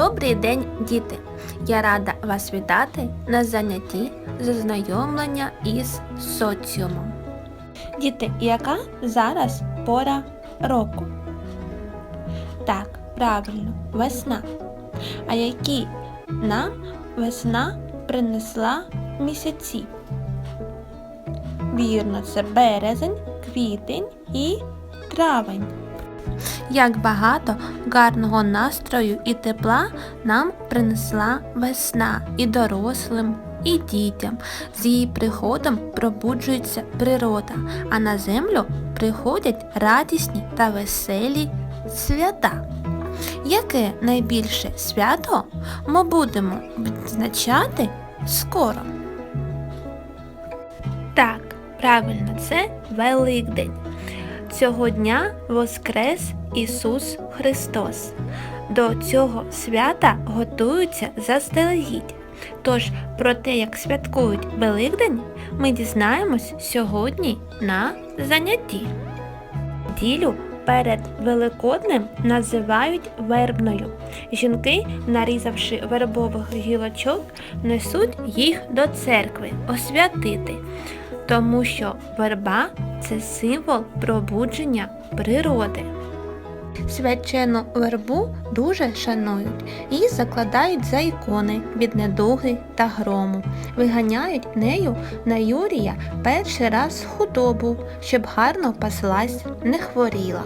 Добрий день, діти! Я рада вас вітати на занятті з ознайомлення із соціумом. Діти, яка зараз пора року? Так, правильно, весна. А які нам весна принесла місяці? Вірно, це березень, квітень і травень. Як багато гарного настрою і тепла нам принесла весна і дорослим, і дітям. З її приходом пробуджується природа, а на землю приходять радісні та веселі свята. Яке найбільше свято ми будемо відзначати скоро? Так, правильно, це Великдень. Цього дня воскрес Ісус Христос. До цього свята готуються заздалегідь. Тож про те, як святкують Великдень, ми дізнаємось сьогодні на занятті. Ділю перед Великоднем називають вербною. Жінки, нарізавши вербових гілочок, несуть їх до церкви освятити, тому що верба це символ пробудження природи. Свячену вербу дуже шанують і закладають за ікони від недуги та грому. Виганяють нею на Юрія перший раз худобу, щоб гарно паслась, не хворіла.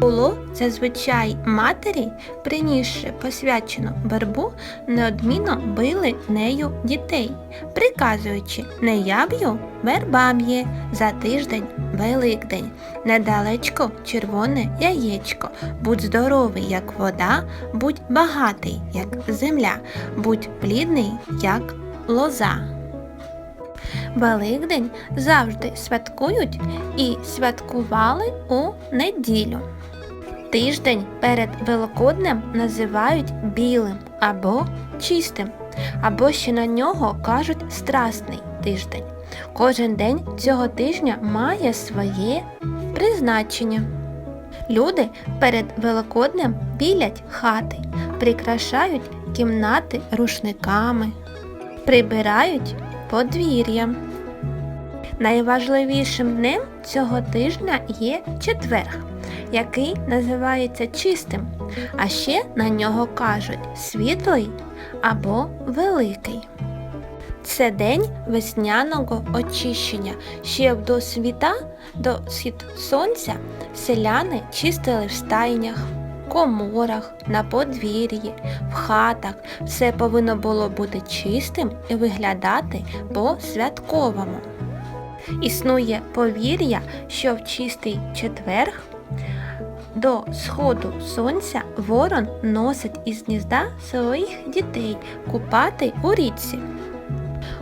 Було зазвичай матері, принісши посвячену вербу, неодмінно били нею дітей, приказуючи не я б'ю, верба б'є за тиждень Великдень, недалечко червоне яєчко, будь здоровий, як вода, будь багатий, як земля, будь плідний, як лоза. Великдень завжди святкують і святкували у неділю. Тиждень перед Великоднем називають білим або чистим, або ще на нього кажуть страсний тиждень. Кожен день цього тижня має своє призначення. Люди перед Великоднем білять хати, прикрашають кімнати рушниками, прибирають подвір'я. Найважливішим днем цього тижня є четверг, який називається чистим, а ще на нього кажуть світлий або великий. Це день весняного очищення. Ще до світа, до схід сонця, селяни чистили в стайнях, коморах, на подвір'ї, в хатах. Все повинно було бути чистим і виглядати по-святковому. Існує повір'я, що в чистий четверг до сходу сонця ворон носить із гнізда своїх дітей купати у річці.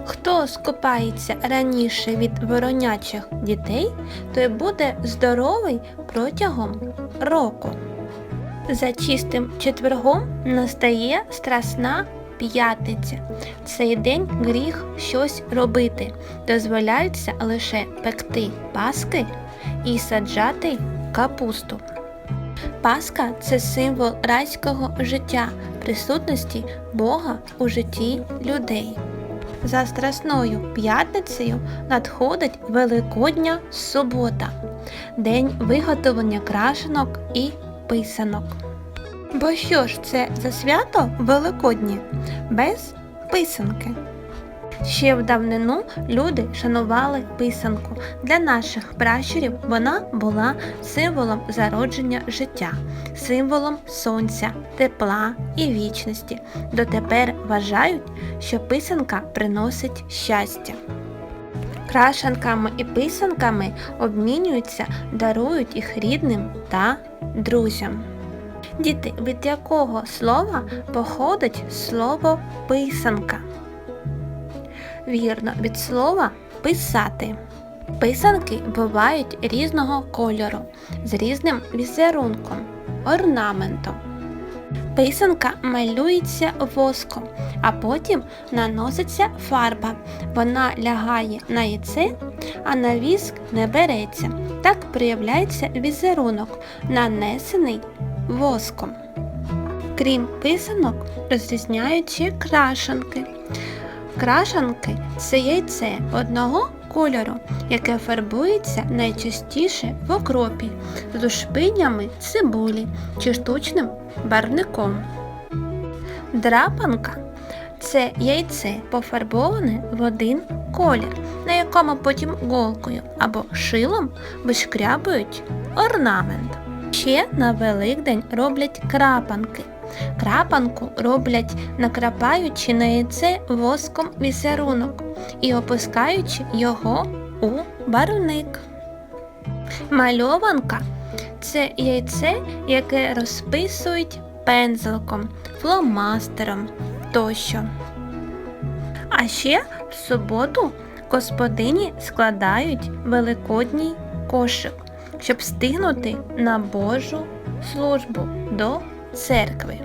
Хто скупається раніше від воронячих дітей, той буде здоровий протягом року. За чистим четвергом настає страсна п'ятниця. Цей день гріх щось робити. Дозволяється лише пекти паски і саджати капусту. Пасха це символ райського життя, присутності Бога у житті людей. За Страсною п'ятницею надходить Великодня субота, день виготовлення крашенок і писанок. Бо що ж це за свято Великоднє без писанки? Ще в давнину люди шанували писанку. Для наших пращурів вона була символом зародження життя, символом сонця, тепла і вічності. Дотепер вважають, що писанка приносить щастя. Крашанками і писанками обмінюються, дарують їх рідним та друзям. Діти, від якого слова походить слово писанка? Вірно, від слова писати. Писанки бувають різного кольору, з різним візерунком, орнаментом. Писанка малюється воском, а потім наноситься фарба. Вона лягає на яйце, а на віск не береться. Так проявляється візерунок, нанесений воском. Крім писанок, розрізняють ще крашанки. Крашанки це яйце одного кольору, яке фарбується найчастіше в окропі з ушпинями цибулі чи штучним барвником. Драпанка це яйце пофарбоване в один колір, на якому потім голкою або шилом вишкрябують орнамент. Ще на Великдень роблять крапанки. Крапанку роблять накрапаючи на яйце воском візерунок і опускаючи його у барвник. Мальованка це яйце, яке розписують пензликом, фломастером тощо. А ще в суботу господині складають великодній кошик, щоб встигнути на Божу службу до церкви.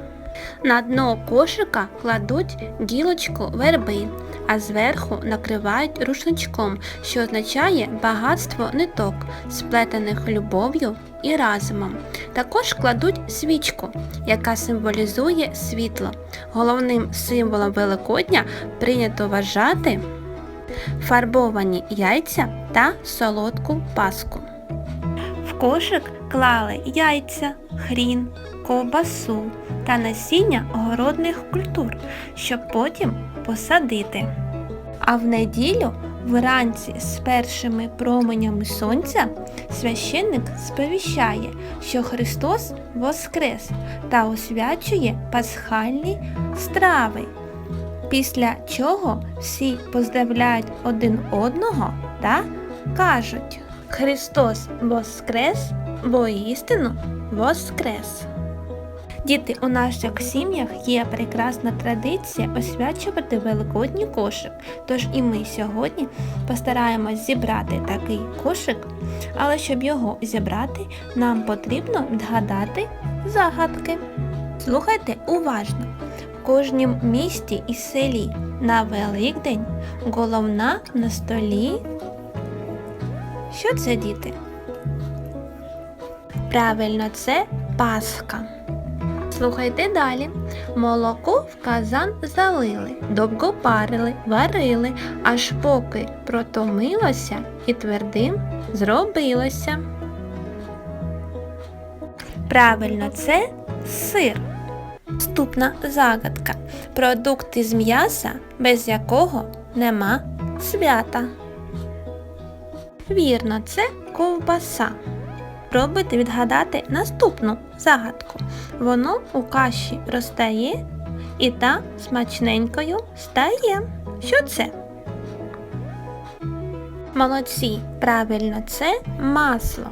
На дно кошика кладуть гілочку верби, а зверху накривають рушничком, що означає багатство ниток, сплетених любов'ю і разумом. Також кладуть свічку, яка символізує світло. Головним символом Великодня прийнято вважати фарбовані яйця та солодку паску. В кошик клали яйця, хрін, ковбасу та насіння городних культур, щоб потім посадити. А в неділю вранці з першими променями сонця священник сповіщає, що Христос воскрес та освячує пасхальні страви. Після чого всі поздравляють один одного та кажуть Христос воскрес, воістину воскрес. Діти, у наших сім'ях є прекрасна традиція освячувати великодній кошик. Тож і ми сьогодні постараємось зібрати такий кошик, але щоб його зібрати, нам потрібно відгадати загадки. Слухайте уважно. В кожнім місті і селі на Великдень головна на столі. Що це, діти? Правильно, це Пасха. Слухайте далі. Молоко в казан залили, довго парили, варили, аж поки протомилося і твердим зробилося. Правильно, це сир. Наступна загадка. Продукти з м'яса, без якого нема свята. Вірно, це ковбаса. Пробуйте відгадати наступну загадку. Воно у каші розтає і та смачненькою стає. Що це? Молодці, правильно, це масло.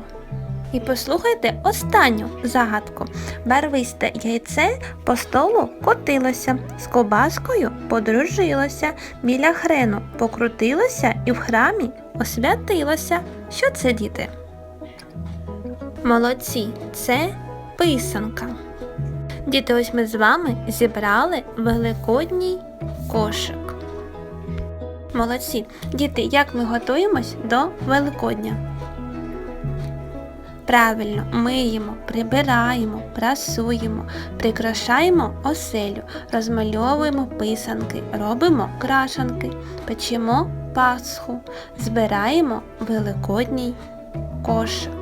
І послухайте останню загадку. Барвисте яйце по столу котилося, з кобаскою подружилося, біля хрену покрутилося і в храмі освятилося. Що це, діти? Молодці, це писанка. Діти, ось ми з вами зібрали великодній кошик. Молодці. Діти, як ми готуємось до Великодня? Правильно, миємо, прибираємо, прасуємо, прикрашаємо оселю, розмальовуємо писанки, робимо крашанки, печемо пасху, збираємо великодній кошик.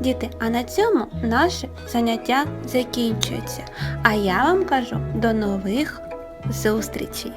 Діти, а на цьому наше заняття закінчується. А я вам кажу до нових зустрічей!